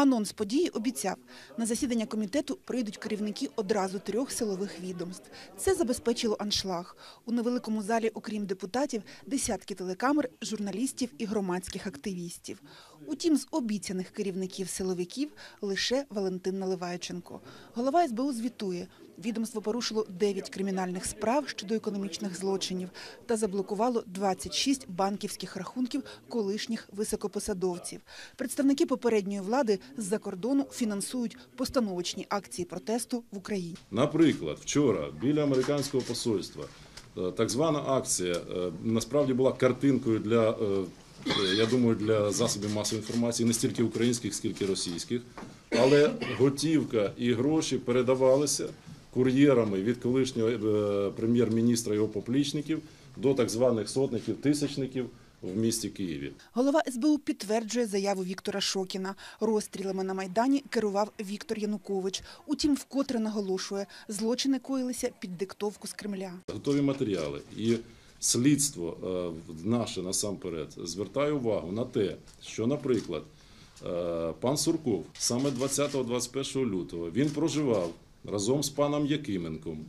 Анонс події обіцяв. На засідання комітету прийдуть керівники одразу трьох силових відомств. Це забезпечило аншлаг. У невеликому залі, окрім депутатів, десятки телекамер, журналістів і громадських активістів. Утім, з обіцяних керівників силовиків лише Валентин Наливайченко. Голова СБУ звітує. Відомство порушило 9 кримінальних справ щодо економічних злочинів та заблокувало 26 банківських рахунків колишніх високопосадовців. Представники попередньої влади з-за кордону фінансують постановочні акції протесту в Україні. Наприклад, вчора біля американського посольства е, так звана акція е, насправді була картинкою для, е, я думаю, для засобів масової інформації не стільки українських, скільки російських. Але готівка і гроші передавалися кур'єрами від колишнього е, прем'єр-міністра його поплічників до так званих сотників, тисячників в місті Києві. Голова СБУ підтверджує заяву Віктора Шокіна. Розстрілами на Майдані керував Віктор Янукович. Утім, вкотре наголошує, злочини коїлися під диктовку з Кремля. готові матеріали. І слідство е, наше насамперед звертає увагу на те, що, наприклад, е, пан Сурков саме 20-21 лютого він проживав разом з паном Якименком,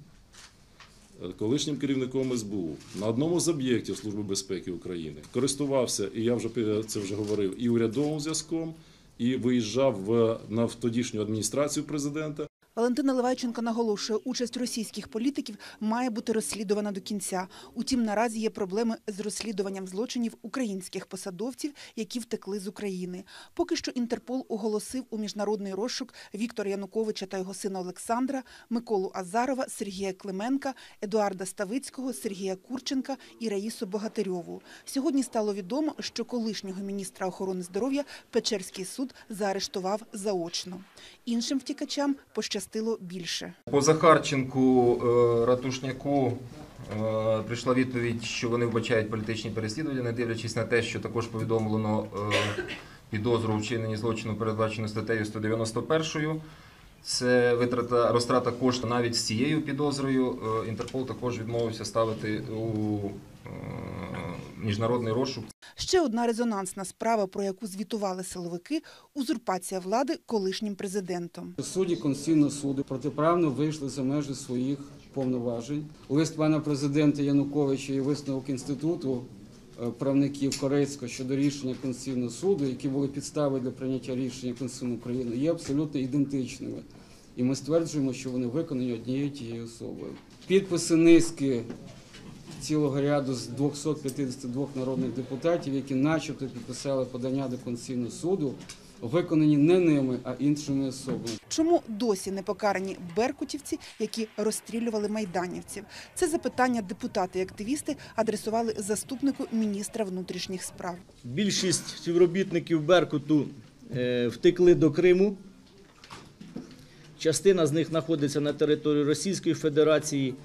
е, колишнім керівником СБУ, на одному з об'єктів Служби безпеки України. Користувався, і я вже це вже говорив, і урядовим зв'язком, і виїжджав в, на тодішню адміністрацію президента. Валентина Левайченко наголошує, участь російських політиків має бути розслідувана до кінця. Утім, наразі є проблеми з розслідуванням злочинів українських посадовців, які втекли з України. Поки що Інтерпол оголосив у міжнародний розшук Віктора Януковича та його сина Олександра, Миколу Азарова, Сергія Клименка, Едуарда Ставицького, Сергія Курченка і Раїсу Богатирьову. Сьогодні стало відомо, що колишнього міністра охорони здоров'я Печерський суд заарештував заочно. Іншим втікачам пощастило більше. По Захарченку е, Ратушняку е, прийшла відповідь, що вони вбачають політичні переслідування, не дивлячись на те, що також повідомлено е, підозру у злочину, передбачену статтею 191. Це витрата розтрата коштів навіть з цією підозрою. Інтерпол також відмовився ставити у міжнародний розшук Ще одна резонансна справа, про яку звітували силовики – узурпація влади колишнім президентом. Судді Конституційного суду протиправно вийшли за межі своїх повноважень. Лист пана президента Януковича і висновок інституту е, правників Корейського щодо рішення Конституційного суду, які були підстави для прийняття рішення Конституційної України, є абсолютно ідентичними. І ми стверджуємо, що вони виконані однією тією особою. Підписи низки цілого ряду з 252 народних депутатів, які начебто підписали подання до Конституційного суду, виконані не ними, а іншими особами. Чому досі не покарані беркутівці, які розстрілювали майданівців? Це запитання депутати і активісти адресували заступнику міністра внутрішніх справ. Більшість співробітників Беркуту е, втекли до Криму. Частина з них знаходиться на території Російської Федерації.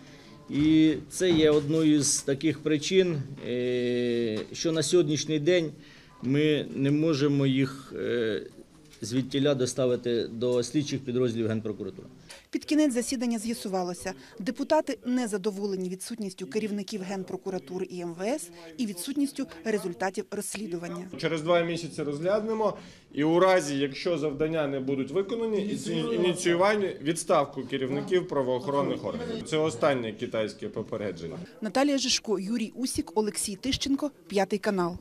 І це є одною з таких причин, е, що на сьогоднішній день ми не можемо їх е, звідтіля доставити до слідчих підрозділів Генпрокуратури. Під кінець засідання з'ясувалося, депутати не задоволені відсутністю керівників Генпрокуратури і МВС і відсутністю результатів розслідування. Через два місяці розглянемо, і у разі, якщо завдання не будуть виконані, іці- ініціювання відставку керівників правоохоронних органів. Це останнє китайське попередження. Наталія Жишко, Юрій Усік, Олексій Тищенко, п'ятий канал.